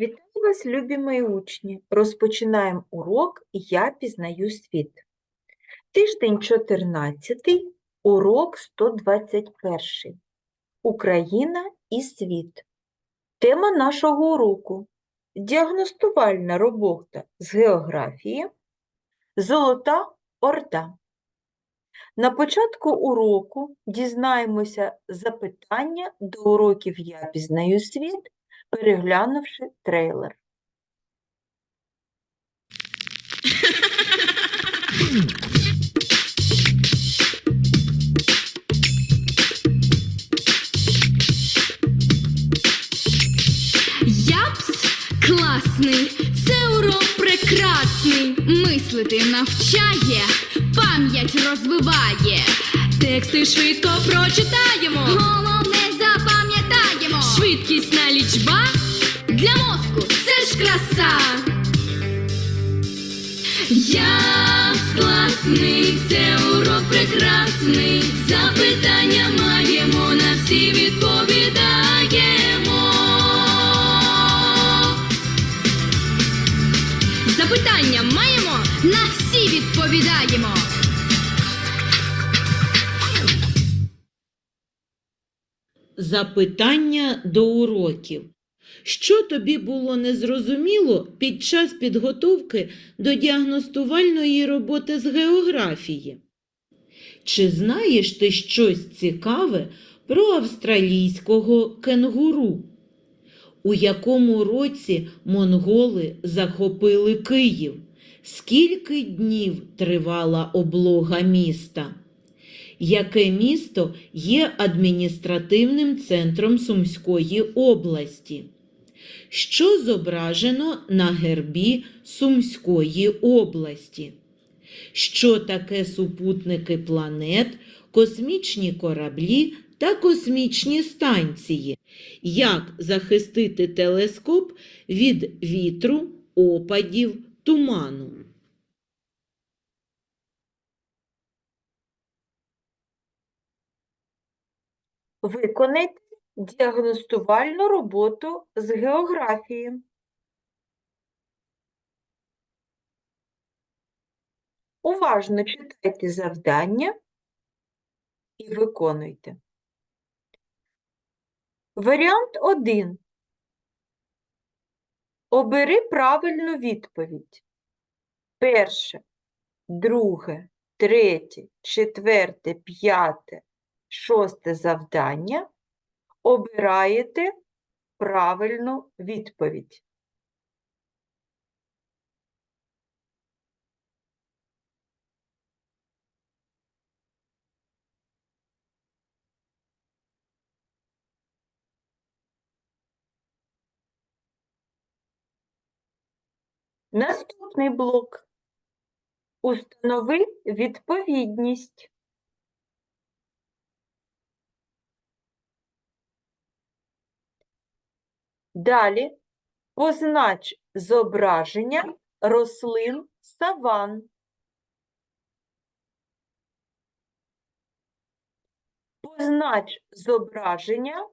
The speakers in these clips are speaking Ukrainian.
Вітаю вас, любі мої учні! Розпочинаємо урок Я пізнаю світ. Тиждень 14, урок 121. Україна і світ. Тема нашого уроку діагностувальна робота з географії Золота Орда. На початку уроку дізнаємося запитання до уроків Я пізнаю світ переглянувши трейлер. Япс класний, це урок прекрасний. Мислити навчає, пам'ять розвиває. Тексти швидко прочитаємо. Швидкісна лічба для мозку це ж краса. Япс класний, це урок прекрасний. Запитання маємо, на всі відповідаємо. Запитання маємо, на всі відповідаємо. Запитання до уроків. Що тобі було незрозуміло під час підготовки до діагностувальної роботи з географії? Чи знаєш ти щось цікаве про австралійського кенгуру? У якому році монголи захопили Київ? Скільки днів тривала облога міста? Яке місто є адміністративним центром Сумської області? Що зображено на гербі Сумської області? Що таке супутники планет, космічні кораблі та космічні станції? Як захистити телескоп від вітру, опадів, туману? Виконайте діагностувальну роботу з географії. Уважно читайте завдання і виконуйте. Варіант 1. Обери правильну відповідь. Перше, друге, третє, четверте, п'яте, шосте завдання. Обираєте правильну відповідь. Наступний блок. Установи відповідність. Далі познач зображення рослин саван. Познач зображення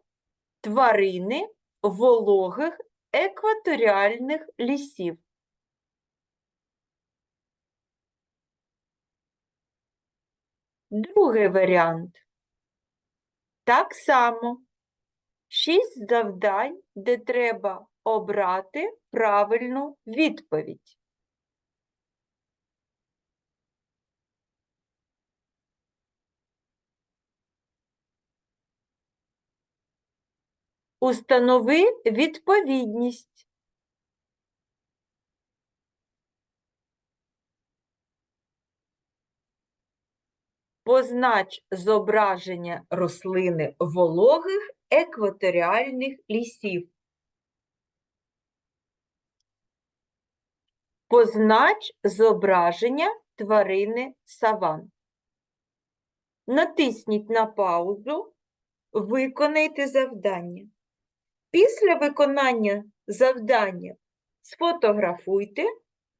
тварини вологих екваторіальних лісів. Другий варіант. Так само. Шість завдань, де треба обрати правильну відповідь. Установи відповідність. Познач зображення рослини вологих екваторіальних лісів. Познач зображення тварини саван. Натисніть на паузу, виконайте завдання. Після виконання завдання сфотографуйте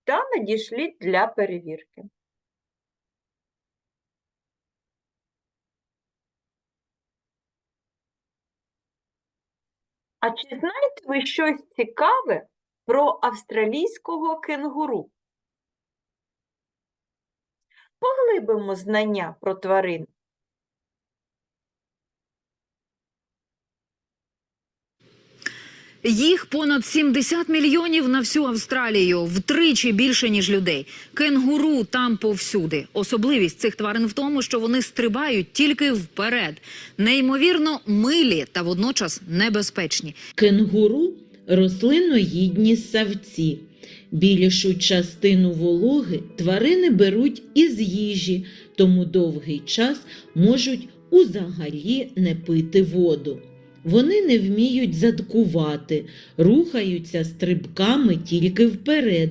та надішліть для перевірки. А чи знаєте ви щось цікаве про австралійського кенгуру. Поглибимо знання про тварин. Їх понад 70 мільйонів на всю Австралію, втричі більше ніж людей. Кенгуру там повсюди. Особливість цих тварин в тому, що вони стрибають тільки вперед, неймовірно милі та водночас небезпечні. Кенгуру рослиноїдні савці. Більшу частину вологи тварини беруть із їжі, тому довгий час можуть узагалі не пити воду. Вони не вміють задкувати, рухаються стрибками тільки вперед.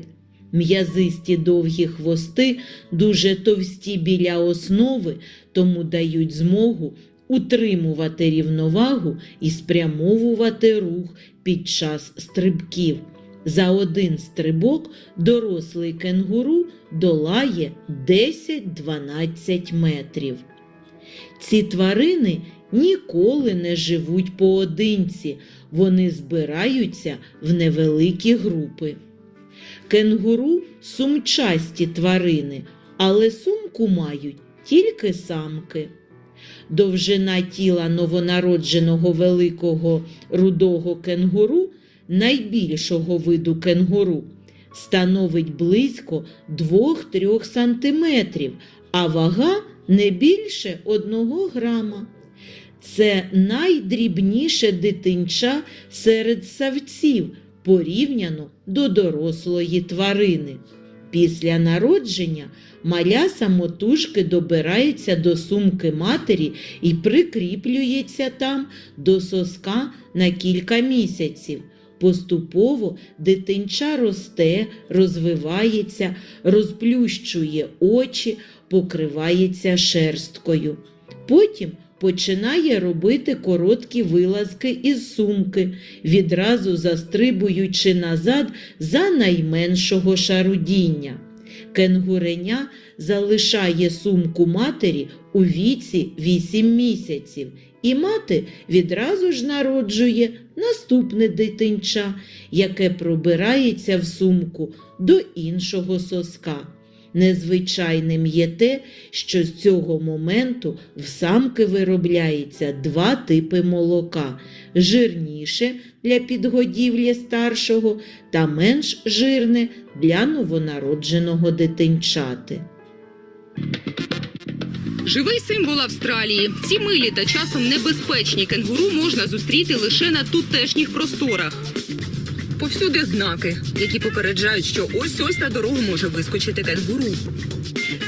М'язисті довгі хвости дуже товсті біля основи, тому дають змогу утримувати рівновагу і спрямовувати рух під час стрибків. За один стрибок дорослий кенгуру долає 10-12 метрів. Ці тварини ніколи не живуть поодинці, вони збираються в невеликі групи. Кенгуру сумчасті тварини, але сумку мають тільки самки. Довжина тіла новонародженого великого рудого кенгуру, найбільшого виду кенгуру, становить близько 2-3 сантиметрів, а вага не більше 1 грама. Це найдрібніше дитинча серед савців порівняно до дорослої тварини. Після народження маля самотужки добирається до сумки матері і прикріплюється там до соска на кілька місяців. Поступово дитинча росте, розвивається, розплющує очі, покривається шерсткою. Потім починає робити короткі вилазки із сумки, відразу застрибуючи назад за найменшого шарудіння. Кенгуреня залишає сумку матері у віці 8 місяців, і мати відразу ж народжує наступне дитинча, яке пробирається в сумку до іншого соска. Незвичайним є те, що з цього моменту в самки виробляється два типи молока жирніше для підгодівлі старшого та менш жирне для новонародженого дитинчати. Живий символ Австралії. Ці милі та часом небезпечні кенгуру можна зустріти лише на тутешніх просторах. Повсюди знаки, які попереджають, що ось ось на дорогу може вискочити кенгуру.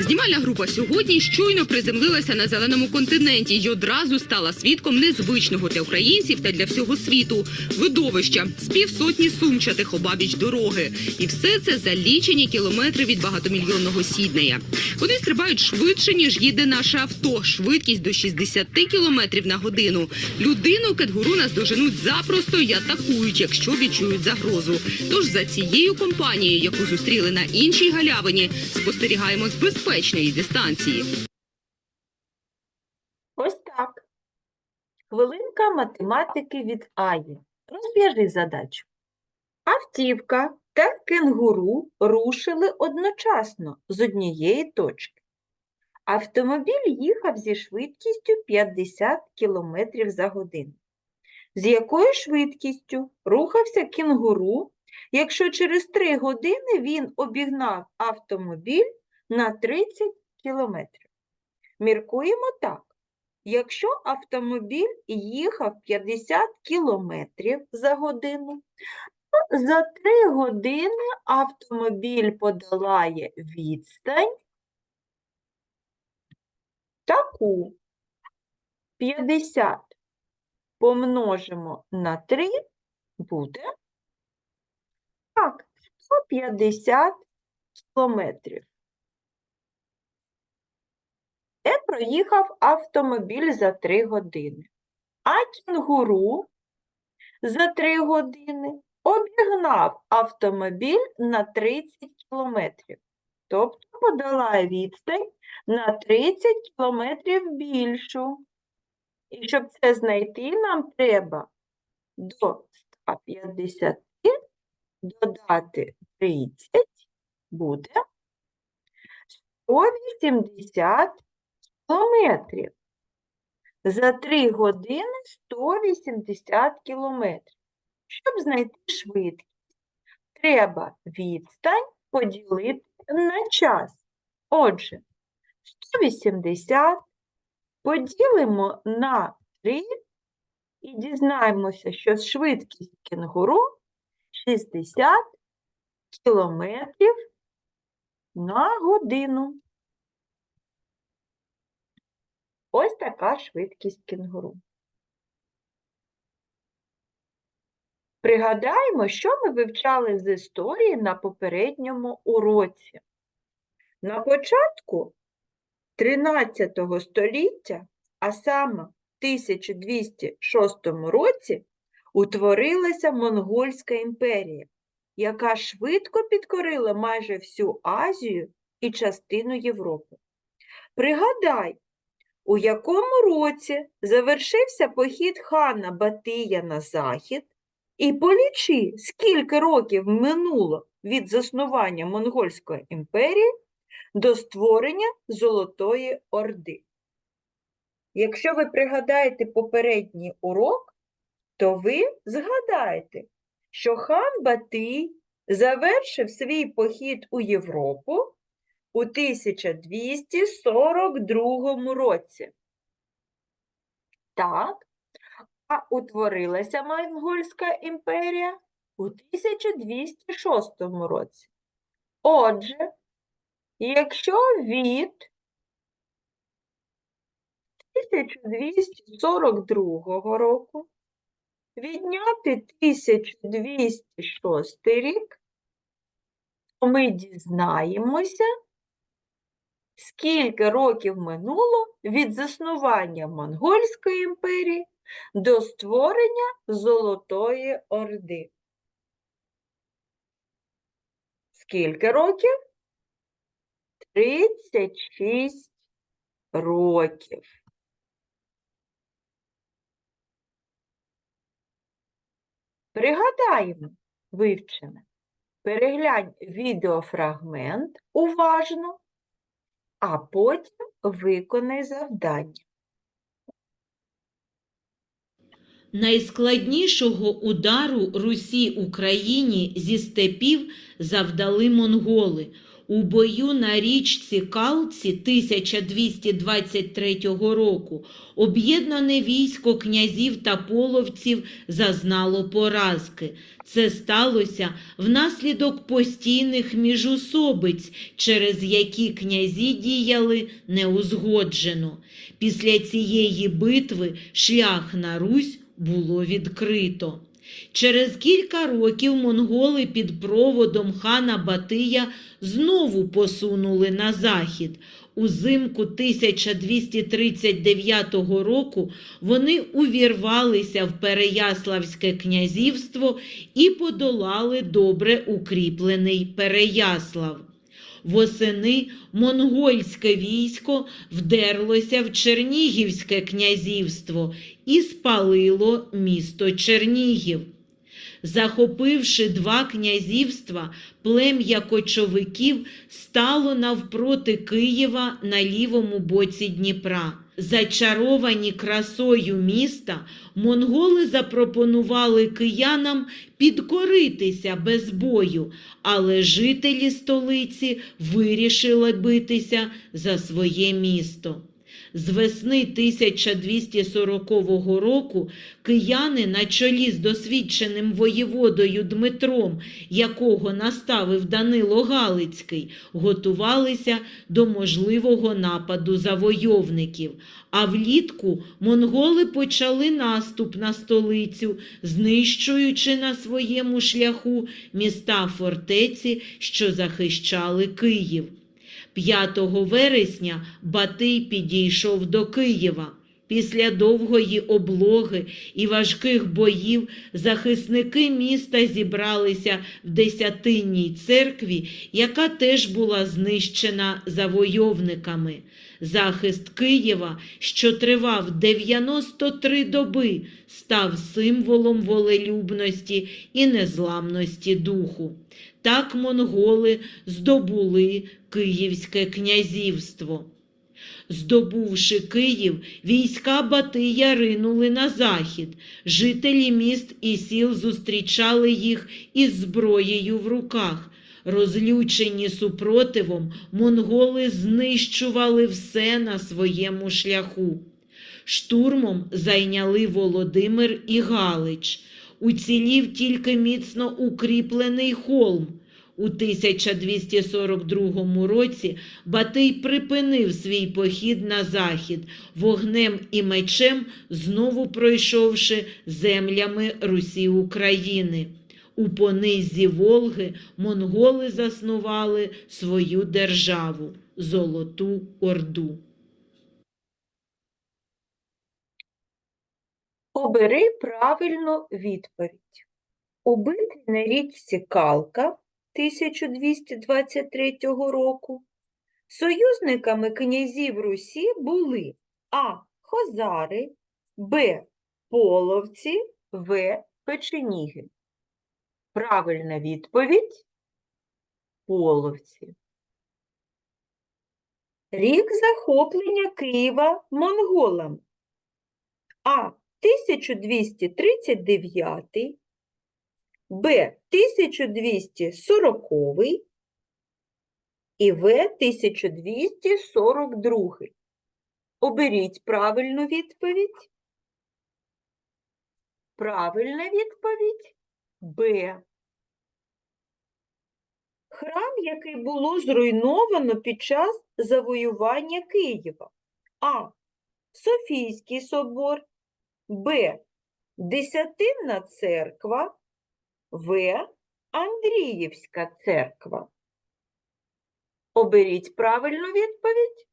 Знімальна група сьогодні щойно приземлилася на зеленому континенті і одразу стала свідком незвичного для українців та для всього світу видовища з півсотні сумчатих обабіч дороги. І все це за лічені кілометри від багатомільйонного Сіднея. Вони стрибають швидше, ніж їде наше авто. Швидкість до 60 кілометрів на годину. Людину кенгуру наздоженуть запросто і атакують, якщо відчують загрозу. Тож за цією компанією, яку зустріли на іншій галявині, спостерігаємо з безпечної дистанції. Ось так. Хвилинка математики від Аї. Розв'яжи задачу. Автівка та кенгуру рушили одночасно з однієї точки. Автомобіль їхав зі швидкістю 50 км за годину. З якою швидкістю рухався кенгуру, якщо через 3 години він обігнав автомобіль на 30 км? Міркуємо так. Якщо автомобіль їхав 50 км за годину, то за 3 години автомобіль подолає відстань таку. 50 помножимо на 3 буде так, 150 кілометрів. Де проїхав автомобіль за 3 години. А кінгуру за 3 години обігнав автомобіль на 30 кілометрів. Тобто подолає відстань на 30 кілометрів більшу. І щоб це знайти, нам треба до 150 додати 30 буде 180 кілометрів. За 3 години 180 кілометрів. Щоб знайти швидкість, треба відстань поділити на час. Отже, 180 поділимо на 3 і дізнаємося, що швидкість кенгуру 60 кілометрів на годину. Ось така швидкість кенгуру. Пригадаємо, що ми вивчали з історії на попередньому уроці. На початку 13 століття, а саме в 1206 році, утворилася Монгольська імперія, яка швидко підкорила майже всю Азію і частину Європи. Пригадай, у якому році завершився похід хана Батия на захід, і полічи, скільки років минуло від заснування Монгольської імперії до створення Золотої Орди. Якщо ви пригадаєте попередній урок, то ви згадаєте, що хан Батий завершив свій похід у Європу у 1242 році. Так, а утворилася Монгольська імперія у 1206 році. Отже, якщо від 1242 року відняти 1206 рік, то ми дізнаємося, скільки років минуло від заснування Монгольської імперії до створення Золотої Орди. Скільки років? 36 років. Пригадаємо вивчене. Переглянь відеофрагмент уважно, а потім виконай завдання. Найскладнішого удару Русі Україні зі степів завдали монголи. У бою на річці Калці 1223 року об'єднане військо князів та половців зазнало поразки. Це сталося внаслідок постійних міжусобиць, через які князі діяли неузгоджено. Після цієї битви шлях на Русь було відкрито. Через кілька років монголи під проводом хана Батия знову посунули на захід. Узимку 1239 року вони увірвалися в Переяславське князівство і подолали добре укріплений Переяслав. Восени монгольське військо вдерлося в Чернігівське князівство і спалило місто Чернігів. Захопивши два князівства, плем'я кочовиків стало навпроти Києва на лівому боці Дніпра. Зачаровані красою міста, монголи запропонували киянам підкоритися без бою, але жителі столиці вирішили битися за своє місто. З весни 1240 року кияни на чолі з досвідченим воєводою Дмитром, якого наставив Данило Галицький, готувалися до можливого нападу завойовників. А влітку монголи почали наступ на столицю, знищуючи на своєму шляху міста фортеці, що захищали Київ. 5 вересня Батий підійшов до Києва. Після довгої облоги і важких боїв захисники міста зібралися в Десятинній церкві, яка теж була знищена завойовниками. Захист Києва, що тривав 93 доби, став символом волелюбності і незламності духу. Так монголи здобули Київське князівство. Здобувши Київ, війська Батия ринули на захід. Жителі міст і сіл зустрічали їх із зброєю в руках. Розлючені супротивом, монголи знищували все на своєму шляху. Штурмом зайняли Володимир і Галич. Уцілів тільки міцно укріплений холм. У 1242 році Батий припинив свій похід на захід, вогнем і мечем знову пройшовши землями Русі України. У понизі Волги монголи заснували свою державу Золоту Орду. Обери правильну відповідь. У битві на річці Калка 1223 року союзниками князів Русі були А. Хозари, Б. Половці, В. Печеніги. Правильна відповідь – Половці. Рік захоплення Києва монголами. А. 1239, Б. 1240 і В. 1242. Оберіть правильну відповідь. Правильна відповідь Б. Храм, який було зруйновано під час завоювання Києва. А. Софійський собор. Б. Десятинна церква. В. Андріївська церква. Оберіть правильну відповідь.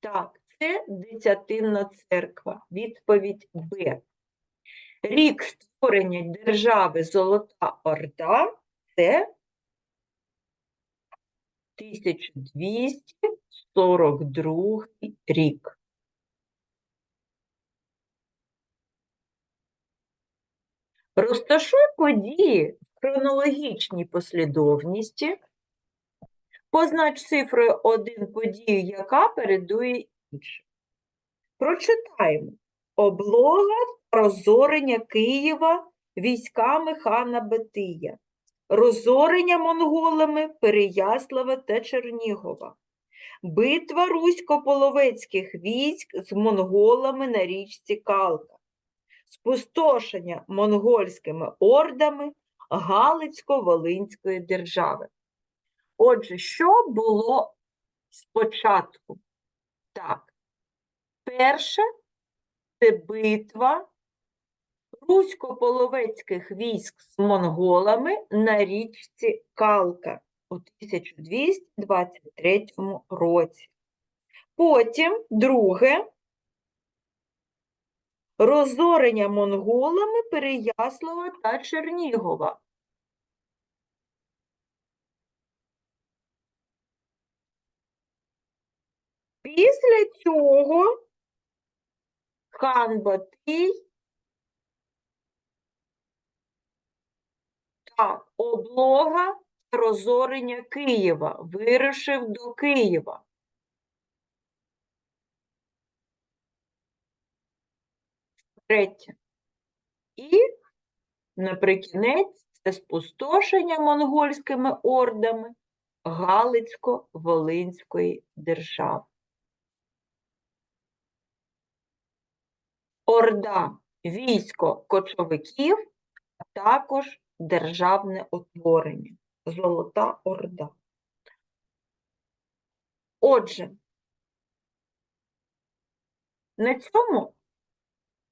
Так, це Десятинна церква. Відповідь Б. Рік створення держави Золота Орда це 1242 рік. Розташуй події в хронологічній послідовності. Познач цифрою 1 подію, яка передує іншу. Прочитаємо. Облога розорення Києва військами хана Батия. Розорення монголами Переяслава та Чернігова. Битва русько-половецьких військ з монголами на річці Калка спустошення монгольськими ордами Галицько-Волинської держави. Отже, що було спочатку? Так, перше це битва русько-половецьких військ з монголами на річці Калка у 1223 році. Потім друге розорення монголами Переяслава та Чернігова. Після цього хан Батий та облога розорення Києва вирушив до Києва. Третє. І наприкінець це спустошення монгольськими ордами Галицько-Волинської держави. Орда військо кочовиків, а також державне утворення. Золота Орда. Отже, на цьому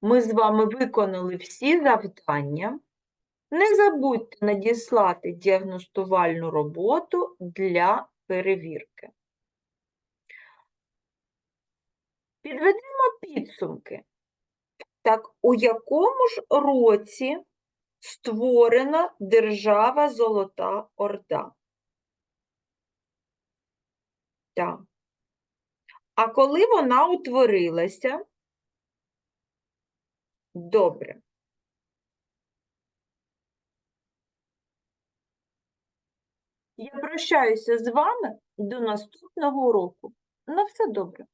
ми з вами виконали всі завдання. Не забудьте надіслати діагностувальну роботу для перевірки. Підведемо підсумки. Так, у якому ж році створена держава Золота Орда? Так. А коли вона утворилася? Добре. Я прощаюся з вами до наступного уроку. На все добре.